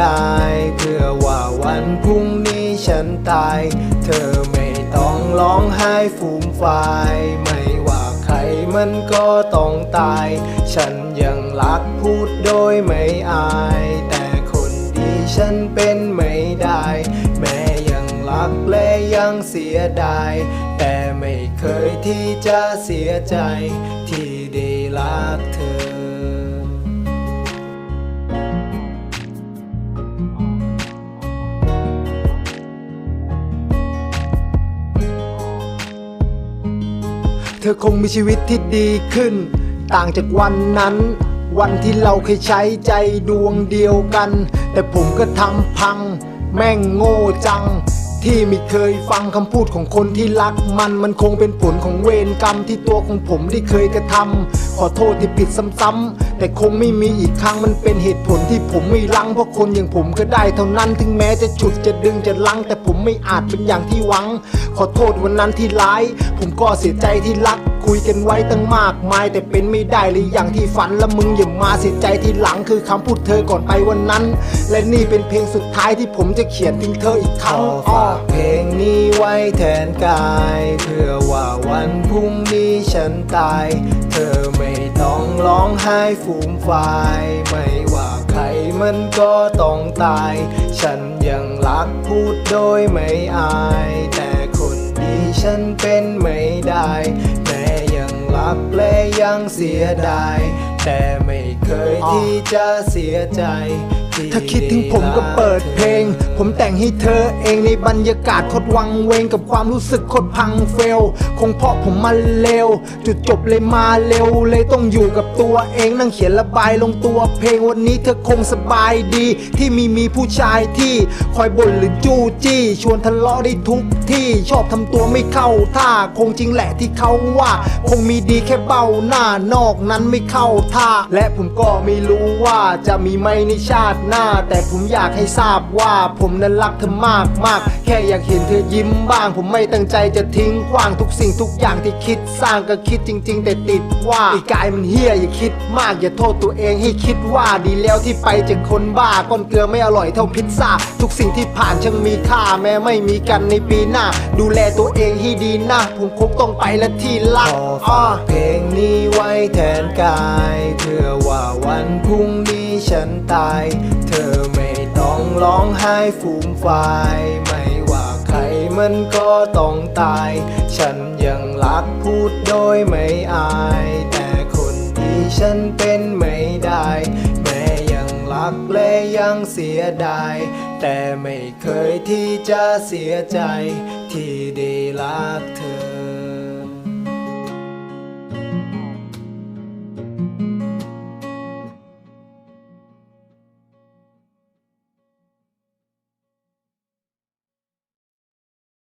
กาย เพื่อว่าวันพรุ่งนี้ฉันตาย เธอไม่ต้องร้องไห้ฟูมฟาย ไม่ว่าใครมันก็ต้องตาย ฉันยังรักพูดโดยไม่อาย แต่คนดีฉันเป็นไม่ได้ แม้ยังรักและยังเสียดาย แต่ไม่เคยที่จะเสียใจ ที่ได้รักเธอ ธอคงมีชีวิตที่ดีขึ้น ต่างจากวันนั้น วันที่เราเคยใช้ใจดวงเดียวกัน แต่ผมก็ทำพัง แม่งโง่จัง ที่ไม่เคยฟังคำพูดของคนที่รักมันมันคงเป็นผลของเวรกรรมที่ตัวของผมที่เคยกระทำขอโทษที่ผิดซ้ำๆแต่คงไม่มีอีกครั้งมันเป็นเหตุผลที่ผมไม่ลังเพราะคนอย่างผมก็ได้เท่านั้นถึงแม้จะฉุดจะดึงจะลัง แต่ผมไม่อาจเป็นอย่างที่หวัง ขอโทษวันนั้นที่ร้าย ผมก็เสียใจที่รัก คุยกันไว้ตั้งมากมาย แต่เป็นไม่ได้เลยอย่างที่ฝันและมึงอย่ามาเสียใจที่หลังคือคำพูดเธอก่อนไปวันนั้น และนี่เป็นเพลงสุดท้ายที่ผมจะเขียนถึงเธออีกครั้งฝากเพลงนี้ไว้แทนกาย เพื่อว่าวันพรุ่งนี้ฉันตาย เธอไม่ต้องร้องไห้ฟูมฟายไม่ว่าใครมันก็ต้องตาย ฉันยังรักพูดโดยไม่อาย แต่คนดีฉันเป็นไม่ได้ รักและยังเสียดาย แต่ไม่เคยที่จะเสียใจ ถ้าคิดถึงผมก็เปิดเพลง ผมแต่งให้เธอเองในบรรยากาศโคตรวังเวงกับความรู้สึกโคตรพังเฟล คงเพราะผมมันเลวจุดจบเลยมาเร็ว เลยต้องอยู่กับตัวเองนั่งเขียนระบายลงตัวเพลงวันนี้เธอคงสบายดี ที่มีมีผู้ชายที่คอยบ่นหรือจู้จี้ ชวนทะเลาะได้ทุกที่ชอบทำตัวไม่เข้าท่าคงจริงแหละที่เขาว่า คงมีดีแค่เบ้าหน้านอกนั้นไม่เข้าท่า และผมก็ไม่รู้ว่าจะมีไหมในชาติหน้า แต่ผมอยากให้ทราบว่าผมนั้นรักเธอมากมากแค่อยากเห็นเธอยิ้มบ้าง ผมไม่ตั้งใจจะทิ้งขว้างทุกสิ่งทุกอย่างที่คิดสร้างก็คิดจริง ๆ แต่ติดว่าไอ้กายมันเฮี้ยอย่าคิดมากอย่าโทษตัวเองให้คิดว่าดีแล้วที่ไปจากคนบ้าก้อนเกลือไม่อร่อยเท่าพิซซ่าทุกสิ่งที่ผ่านช่างมีค่าแม้ไม่มีกันในปีหน้า ดูแลตัวเองให้ดีนะผมคงต้องไปและที่รักฝากเพลงนี้ไว้แทนกายเพื่อว่าวันพรุ่งนี้ ฉันตาย เธอไม่ต้องร้องไห้ฟูมฟาย ไม่ว่าใครมันก็ต้องตาย ฉันยังรักพูดโดยไม่อาย แต่คนดีฉันเป็นไม่ได้ แม้ยังรักและยังเสียดาย แต่ไม่เคยที่จะเสียใจ ที่ได้รักเธอ